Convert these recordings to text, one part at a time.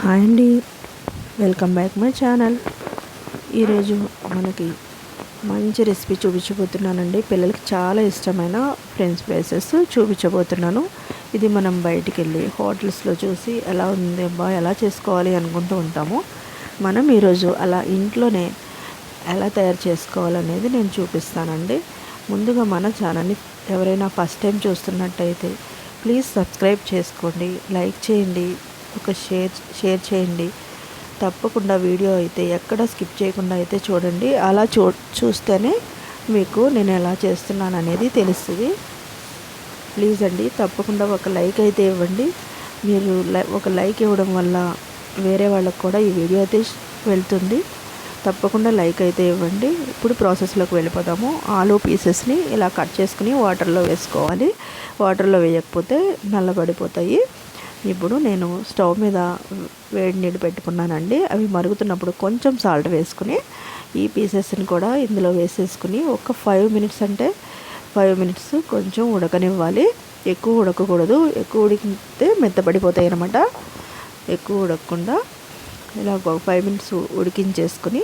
Hi అండి. Welcome back my channel. ఈరోజు మనకి మంచి రెసిపీ చూపించబోతున్నానండి. పిల్లలకి చాలా ఇష్టమైన ఫ్రెంచ్ ఫ్రైసెస్ చూపించబోతున్నాను. ఇది మనం బయటికి వెళ్ళి హోటల్స్లో చూసి ఎలా ఉంది అబ్బా ఎలా చేసుకోవాలి అనుకుంటూ ఉంటాము. మనం ఈరోజు అలా ఇంట్లోనే ఎలా తయారు చేసుకోవాలనేది నేను చూపిస్తానండి. ముందుగా మన ఛానల్ని ఎవరైనా ఫస్ట్ టైం చూస్తున్నట్టయితే ప్లీజ్ సబ్స్క్రైబ్ చేసుకోండి లైక్ చేయండి. ఒక షేర్ షేర్ చేయండి. తప్పకుండా వీడియో అయితే ఎక్కడ స్కిప్ చేయకుండా అయితే చూడండి. అలా చూ చూస్తేనే మీకు నేను ఎలా చేస్తున్నాను అనేది తెలుస్తుంది. ప్లీజ్ అండి తప్పకుండా ఒక లైక్ అయితే ఇవ్వండి. మీరు ఒక లైక్ ఇవ్వడం వల్ల వేరే వాళ్ళకు కూడా ఈ వీడియో అయితే వెళ్తుంది. తప్పకుండా లైక్ అయితే ఇవ్వండి. ఇప్పుడు ప్రాసెస్లోకి వెళ్ళిపోదాము. ఆలు పీసెస్ని ఇలా కట్ చేసుకుని వాటర్లో వేసుకోవాలి. వాటర్లో వేయకపోతే నల్లబడిపోతాయి. ఇప్పుడు నేను స్టవ్ మీద వేడి నీళ్ళు పెట్టుకున్నానండి. అవి మరుగుతున్నప్పుడు కొంచెం సాల్ట్ వేసుకుని ఈ పీసెస్ని కూడా ఇందులో వేసేసుకుని ఒక ఫైవ్ మినిట్స్ అంటే ఫైవ్ మినిట్స్ కొంచెం ఉడకనివ్వాలి. ఎక్కువ ఉడకకూడదు. ఎక్కువ ఉడికితే మెత్తపడిపోతాయి అనమాట ఎక్కువ ఉడకకుండా ఇలా ఒక ఫైవ్ మినిట్స్ ఉడికించేసుకుని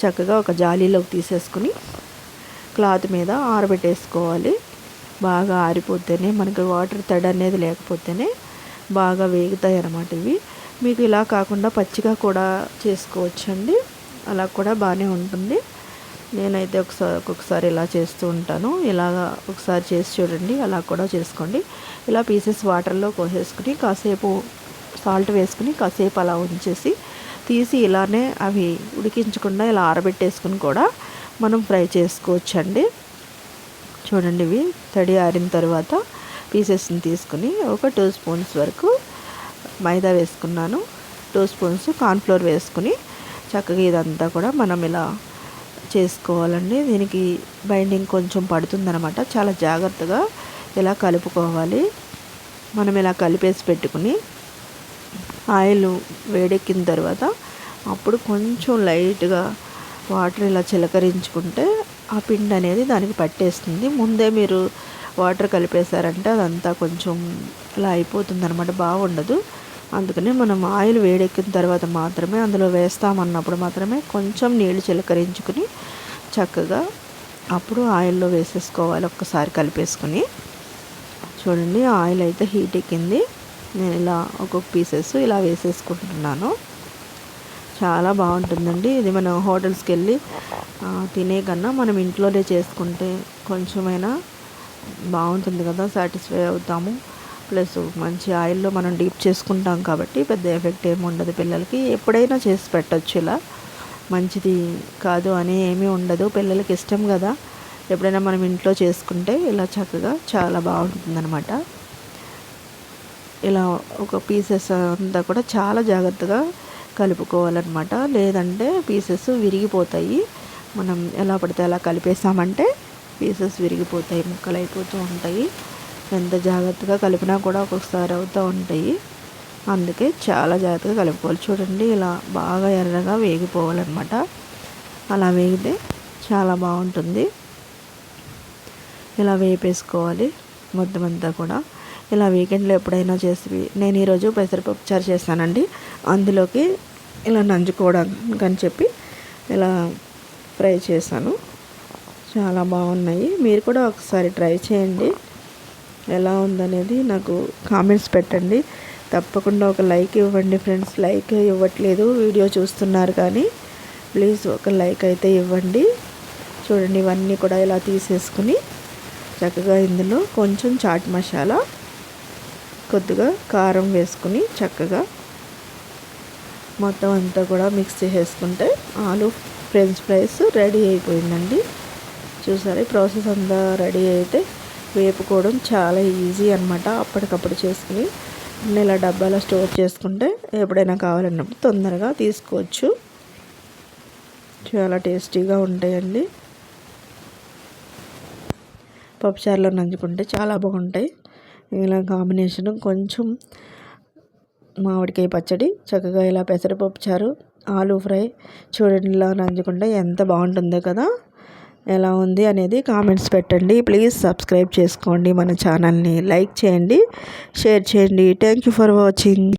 చక్కగా ఒక జాలీలోకి తీసేసుకుని క్లాత్ మీద ఆరబెట్టేసుకోవాలి. బాగా ఆరిపోతేనే మనకి వాటర్ తడి అనేది లేకపోతేనే బాగా వేగుతాయి అన్నమాట ఇవి. మీకు ఇలా కాకుండా పచ్చిగా కూడా చేసుకోవచ్చండి. అలా కూడా బాగానే ఉంటుంది. నేనైతే ఒకసారి ఒక్కొక్కసారి ఇలా చేస్తూ ఉంటాను. ఇలాగా ఒకసారి చేసి చూడండి. అలా కూడా చేసుకోండి. ఇలా పీసెస్ వాటర్లో కోసేసుకుని కాసేపు సాల్ట్ వేసుకుని కాసేపు అలా ఉంచేసి తీసి ఇలానే అవి ఉడికించకుండా ఇలా ఆరబెట్టేసుకుని కూడా మనం ఫ్రై చేసుకోవచ్చండి. చూడండి ఇవి తడి ఆరిన తర్వాత పీసెస్ని తీసుకుని ఒక టూ స్పూన్స్ వరకు మైదా వేసుకున్నాను. టూ స్పూన్స్ కార్న్ఫ్లోర్ వేసుకుని చక్కగా ఇదంతా కూడా మనం ఇలా చేసుకోవాలండి. దీనికి బైండింగ్ కొంచెం పడుతుందనమాట చాలా జాగ్రత్తగా ఇలా కలుపుకోవాలి. మనం ఇలా కలిపేసి పెట్టుకుని ఆయిల్ వేడెక్కిన తర్వాత అప్పుడు కొంచెం లైట్గా వాటర్ ఇలా చిలకరించుకుంటే ఆ పిండి అనేది దానికి పట్టేస్తుంది. ముందే మీరు వాటర్ కలిపేశారంటే అదంతా కొంచెం అలా అయిపోతుంది అనమాట బాగుండదు. అందుకని మనం ఆయిల్ వేడెక్కిన తర్వాత మాత్రమే అందులో వేస్తామన్నప్పుడు మాత్రమే కొంచెం నీళ్ళు చిలకరించుకుని చక్కగా అప్పుడు ఆయిల్లో వేసేసుకోవాలి ఒక్కసారి కలిపేసుకుని. చూడండి ఆయిల్ అయితే హీట్ ఎక్కింది. నేను ఇలా ఒక్కొక్క పీసెస్ ఇలా వేసేసుకుంటున్నాను. చాలా బాగుంటుందండి. ఇది మనం హోటల్స్కి వెళ్ళి తినే కన్నా మనం ఇంట్లోనే చేసుకుంటే కొంచెమైనా బాగుంటుంది కదా సాటిస్ఫై అవుతాము. ప్లస్ మంచి ఆయిల్లో మనం డీప్ చేసుకుంటాం కాబట్టి పెద్ద ఎఫెక్ట్ ఏమి ఉండదు పిల్లలకి. ఎప్పుడైనా చేసి పెట్టచ్చు ఇలా. మంచిది కాదు అని ఏమీ ఉండదు. పిల్లలకి ఇష్టం కదా. ఎప్పుడైనా మనం ఇంట్లో చేసుకుంటే ఇలా చక్కగా చాలా బాగుంటుందన్నమాట. ఇలా ఒక పీసెస్ అంతా కూడా చాలా జాగ్రత్తగా కలుపుకోవాలన్నమాట. లేదంటే పీసెస్ విరిగిపోతాయి. మనం ఎలా పడితే అలా కలిపేసామంటే పీసెస్ విరిగిపోతాయి ముక్కలు అయిపోతూ ఉంటాయి. ఎంత జాగ్రత్తగా కలిపినా కూడా ఒక్కొక్కసారి అవుతూ ఉంటాయి. అందుకే చాలా జాగ్రత్తగా కలుపుకోవాలి. చూడండి ఇలా బాగా ఎర్రగా వేగిపోవాలన్నమాట. అలా వేగితే చాలా బాగుంటుంది. ఇలా వేపేసుకోవాలి మొత్తం అంతా కూడా. ఇలా వీకెండ్లో ఎప్పుడైనా చేసి నేను ఈరోజు పెసరపప్పు చారు చేస్తానండి. అందులోకి ఇలా నంచుకోవడానికి అని చెప్పి ఇలా ఫ్రై చేశాను. చాలా బాగున్నాయి. మీరు కూడా ఒకసారి ట్రై చేయండి. ఎలా ఉందనేది నాకు కామెంట్స్ పెట్టండి. తప్పకుండా ఒక లైక్ ఇవ్వండి ఫ్రెండ్స్. లైక్ ఇవ్వట్లేదు. వీడియో చూస్తున్నారు కానీ ప్లీజ్ ఒక లైక్ అయితే ఇవ్వండి. చూడండి ఇవన్నీ కూడా ఇలా తీసేసుకుని చక్కగా ఇందులో కొంచెం చాట్ మసాలా కొద్దిగా కారం వేసుకుని చక్కగా మొత్తం అంతా కూడా మిక్స్ చేసేసుకుంటే ఆలు ఫ్రెంచ్ ఫ్రైస్ రెడీ అయిపోయిందండి. చూసారా? ఈ ప్రాసెస్ అంతా రెడీ అయితే వేపుకోవడం చాలా ఈజీ అనమాట అప్పటికప్పుడు చేసుకుని. ఇలా డబ్బాలో స్టోర్ చేసుకుంటే ఎప్పుడైనా కావాలన్నప్పుడు తొందరగా తీసుకోవచ్చు. చాలా టేస్టీగా ఉంటాయండి. పప్పుచారులో నంచుకుంటే చాలా బాగుంటాయి. ఇలా కాంబినేషన్ కొంచెం మామిడికాయ పచ్చడి చక్కగా ఇలా పెసరపప్పు చారు ఆలూ ఫ్రై చూడండి ఇలా నంచుకుంటే ఎంత బాగుంటుందో కదా. ఎలా ఉంది అనేది కామెంట్స్ పెట్టండి. ప్లీజ్ సబ్స్క్రైబ్ చేసుకోండి మన ఛానల్ని లైక్ చేయండి షేర్ చేయండి. Thank you for watching